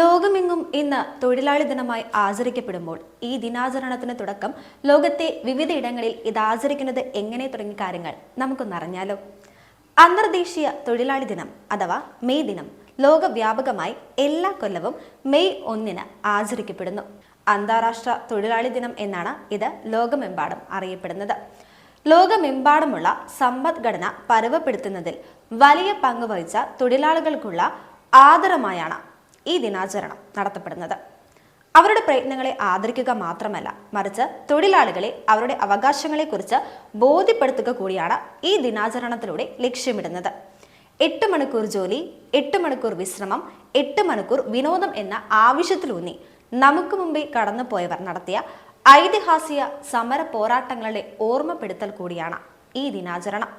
ലോകമെങ്ങും ഇന്ന് തൊഴിലാളി ദിനമായി ആചരിക്കപ്പെടുമ്പോൾ ഈ ദിനാചരണത്തിന് തുടക്കം ലോകത്തെ വിവിധയിടങ്ങളിൽ ഇത് ആചരിക്കുന്നത് എങ്ങനെ തുടങ്ങിയ കാര്യങ്ങൾ നമുക്കൊന്നറിഞ്ഞാലോ? അന്തർദേശീയ തൊഴിലാളി ദിനം അഥവാ മെയ് ദിനം ലോകവ്യാപകമായി എല്ലാ കൊല്ലവും മെയ് ഒന്നിന് ആചരിക്കപ്പെടുന്നു. അന്താരാഷ്ട്ര തൊഴിലാളി ദിനം എന്നാണ് ഇത് ലോകമെമ്പാടും അറിയപ്പെടുന്നത്. ലോകമെമ്പാടുമുള്ള സമ്പദ്ഘടന പരവപ്പെടുത്തുന്നതിൽ വലിയ പങ്ക് വഹിച്ച തൊഴിലാളികൾക്കുള്ള ആദരമായാണ് ഈ ദിനാചരണം നടത്തപ്പെടുന്നത്. അവരുടെ പ്രയത്നങ്ങളെ ആദരിക്കുക മാത്രമല്ല മറിച്ച് തൊഴിലാളികളെ അവരുടെ അവകാശങ്ങളെക്കുറിച്ച് ബോധ്യപ്പെടുത്തുക കൂടിയാണ് ഈ ദിനാചരണത്തിലൂടെ ലക്ഷ്യമിടുന്നത്. എട്ട് മണിക്കൂർ ജോലി എട്ട് മണിക്കൂർ വിശ്രമം എട്ട് മണിക്കൂർ വിനോദം എന്ന ആവശ്യത്തിലൂന്നി നമുക്ക് മുമ്പേ കടന്നുപോയവർ നടത്തിയ ഐതിഹാസിക സമര പോരാട്ടങ്ങളുടെ ഓർമ്മപ്പെടുത്തൽ കൂടിയാണ് ഈ ദിനാചരണം.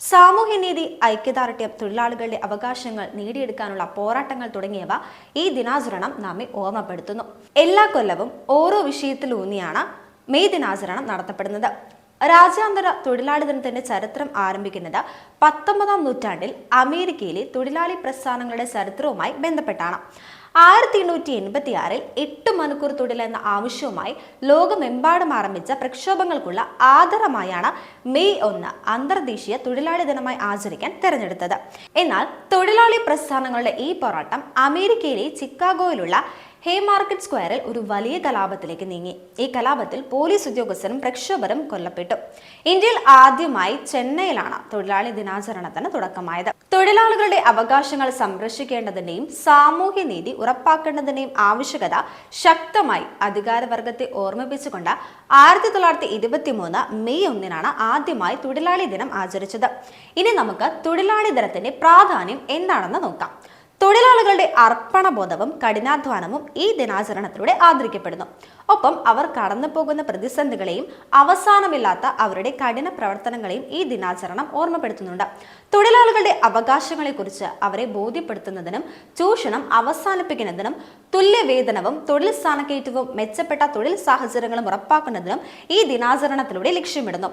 സാമൂഹ്യനീതി ഐക്യദാർഢ്യം തൊഴിലാളികളുടെ അവകാശങ്ങൾ നേടിയെടുക്കാനുള്ള പോരാട്ടങ്ങൾ തുടങ്ങിയവ ഈ ദിനാചരണം നമ്മെ ഓർമ്മപ്പെടുത്തുന്നു. എല്ലാ കൊല്ലവും ഓരോ വിഷയത്തിലൂന്നിയാണ് മെയ് ദിനാചരണം നടത്തപ്പെടുന്നത്. രാജ്യാന്തര തൊഴിലാളി ദിനത്തിന്റെ ചരിത്രം ആരംഭിക്കുന്നത് പത്തൊമ്പതാം നൂറ്റാണ്ടിൽ അമേരിക്കയിലെ തൊഴിലാളി പ്രസ്ഥാനങ്ങളുടെ ചരിത്രവുമായി ബന്ധപ്പെട്ടാണ്. ആയിരത്തി എണ്ണൂറ്റി എൺപത്തി ആറിൽ എട്ട് മണിക്കൂർ തൊഴിൽ എന്ന ആവശ്യവുമായി ലോകമെമ്പാടും ആരംഭിച്ച പ്രക്ഷോഭങ്ങൾക്കുള്ള ആദരമായാണ് മെയ് ഒന്ന് അന്തർദേശീയ തൊഴിലാളി ദിനമായി ആചരിക്കാൻ തെരഞ്ഞെടുത്തത്. എന്നാൽ തൊഴിലാളി പ്രസ്ഥാനങ്ങളുടെ ഈ പോരാട്ടം അമേരിക്കയിലെ ചിക്കാഗോയിലുള്ള ഹേമാർക്കറ്റ് സ്ക്വയറിൽ ഒരു വലിയ കലാപത്തിലേക്ക് നീങ്ങി. ഈ കലാപത്തിൽ പോലീസ് ഉദ്യോഗസ്ഥരും പ്രക്ഷോഭരും കൊല്ലപ്പെട്ടു. ഇന്ത്യയിൽ ആദ്യമായി ചെന്നൈയിലാണ് തൊഴിലാളി ദിനാചരണത്തിന് തുടക്കമായത്. തൊഴിലാളികളുടെ അവകാശങ്ങൾ സംരക്ഷിക്കേണ്ടതിന്റെയും സാമൂഹ്യ നീതി ഉറപ്പാക്കേണ്ടതിന്റെയും ആവശ്യകത ശക്തമായി അധികാരവർഗത്തെ ഓർമ്മിപ്പിച്ചുകൊണ്ട് ആയിരത്തി തൊള്ളായിരത്തി ഇരുപത്തി മൂന്ന് മെയ് ഒന്നിനാണ് ആദ്യമായി തൊഴിലാളി ദിനം ആചരിച്ചത്. ഇനി നമുക്ക് തൊഴിലാളി ദിനത്തിന്റെ പ്രാധാന്യം എന്താണെന്ന് നോക്കാം. തൊഴിലാളികളുടെ അർപ്പണബോധവും കഠിനാധ്വാനവും ഈ ദിനാചരണത്തിലൂടെ ആദരിക്കപ്പെടുന്നു. ഒപ്പം അവർ കടന്നു പോകുന്ന പ്രതിസന്ധികളെയും അവസാനമില്ലാത്ത അവരുടെ കഠിന പ്രവർത്തനങ്ങളെയും ഈ ദിനാചരണം ഓർമ്മപ്പെടുത്തുന്നുണ്ട്. തൊഴിലാളികളുടെ അവകാശങ്ങളെക്കുറിച്ച് അവരെ ബോധ്യപ്പെടുത്തുന്നതിനും ചൂഷണം അവസാനിപ്പിക്കുന്നതിനും തുല്യവേതനവും തൊഴിൽ സ്ഥാനക്കയറ്റവും മെച്ചപ്പെട്ട തൊഴിൽ സാഹചര്യങ്ങളും ഉറപ്പാക്കുന്നതിനും ഈ ദിനാചരണത്തിലൂടെ ലക്ഷ്യമിടുന്നു.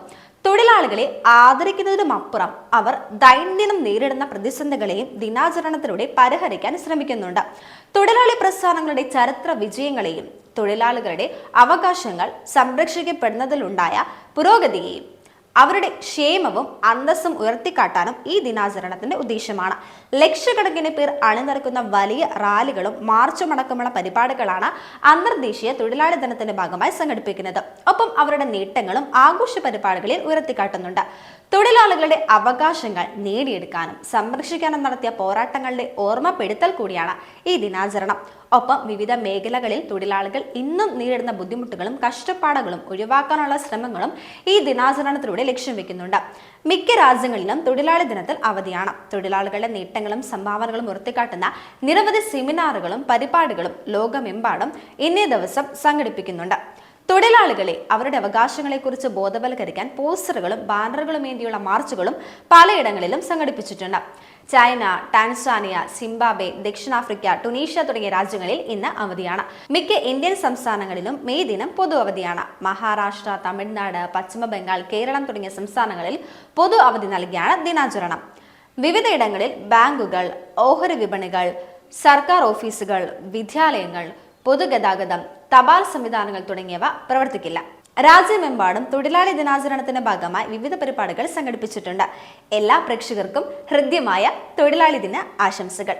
തൊഴിലാളികളെ ആദരിക്കുന്നതിനുമപ്പുറം അവർ ദൈനംദിനം നേരിടുന്ന പ്രതിസന്ധികളെയും ദിനാചരണത്തിലൂടെ പരിഹരിക്കാൻ ശ്രമിക്കുന്നുണ്ട്. തൊഴിലാളി പ്രസ്ഥാനങ്ങളുടെ ചരിത്ര വിജയങ്ങളെയും തൊഴിലാളികളുടെ അവകാശങ്ങൾ സംരക്ഷിക്കപ്പെടുന്നതിലുണ്ടായ പുരോഗതിയെയും അവരുടെ ക്ഷേമവും അന്തസ്സും ഉയർത്തിക്കാട്ടാനും ഈ ദിനാചരണത്തിന്റെ ഉദ്ദേശമാണ്. ലക്ഷക്കണക്കിന് പേർ അണിനിരക്കുന്ന വലിയ റാലികളും മാർച്ചും അടക്കമുള്ള പരിപാടികളാണ് അന്തർദേശീയ തൊഴിലാളി ദിനത്തിന്റെ ഭാഗമായി സംഘടിപ്പിക്കുന്നത്. ഒപ്പം അവരുടെ നേട്ടങ്ങളും ആഘോഷ പരിപാടികളിൽ ഉയർത്തിക്കാട്ടുന്നുണ്ട്. തൊഴിലാളികളുടെ അവകാശങ്ങൾ നേടിയെടുക്കാനും സംരക്ഷിക്കാനും നടത്തിയ പോരാട്ടങ്ങളുടെ ഓർമ്മപ്പെടുത്തൽ കൂടിയാണ് ഈ ദിനാചരണം. ഒപ്പം വിവിധ മേഖലകളിൽ തൊഴിലാളികൾ ഇന്നും നേരിടുന്ന ബുദ്ധിമുട്ടുകളും കഷ്ടപ്പാടുകളും ഒഴിവാക്കാനുള്ള ശ്രമങ്ങളും ഈ ദിനാചരണത്തിലൂടെ ലക്ഷ്യം വെക്കുന്നുണ്ട്. മിക്ക രാജ്യങ്ങളിലും തൊഴിലാളി ദിനത്തിൽ അവധിയാണ്. തൊഴിലാളികളുടെ നേട്ടങ്ങളും സംഭാവനകളും ഉയർത്തിക്കാട്ടുന്ന നിരവധി സെമിനാറുകളും പരിപാടികളും ലോകമെമ്പാടും ഇന്നേ ദിവസം സംഘടിപ്പിക്കുന്നുണ്ട്. തൊഴിലാളികളെ അവരുടെ അവകാശങ്ങളെക്കുറിച്ച് ബോധവൽക്കരിക്കാൻ പോസ്റ്ററുകളും ബാനറുകളും വേണ്ടിയുള്ള മാർച്ചുകളും പലയിടങ്ങളിലും സംഘടിപ്പിച്ചിട്ടുണ്ട്. ചൈന ടാൻസാനിയ സിംബാബെ ദക്ഷിണാഫ്രിക്ക ടുണീഷ്യ തുടങ്ങിയ രാജ്യങ്ങളിൽ ഇന്ന് അവധിയാണ്. മിക്ക ഇന്ത്യൻ സംസ്ഥാനങ്ങളിലും മെയ് ദിനം പൊതു അവധിയാണ്. മഹാരാഷ്ട്ര തമിഴ്നാട് പശ്ചിമ ബംഗാൾ കേരളം തുടങ്ങിയ സംസ്ഥാനങ്ങളിൽ പൊതു അവധി നൽകിയാണ് ദിനാചരണം. വിവിധയിടങ്ങളിൽ ബാങ്കുകൾ ഓഹരി വിപണികൾ സർക്കാർ ഓഫീസുകൾ വിദ്യാലയങ്ങൾ പൊതുഗതാഗതം തപാൽ സംവിധാനങ്ങൾ തുടങ്ങിയവ പ്രവർത്തിക്കില്ല. രാജ്യമെമ്പാടും തൊഴിലാളി ദിനാചരണത്തിന്റെ ഭാഗമായി വിവിധ പരിപാടികൾ സംഘടിപ്പിച്ചിട്ടുണ്ട്. എല്ലാ പ്രേക്ഷകർക്കും ഹൃദ്യമായ തൊഴിലാളി ദിന ആശംസകൾ.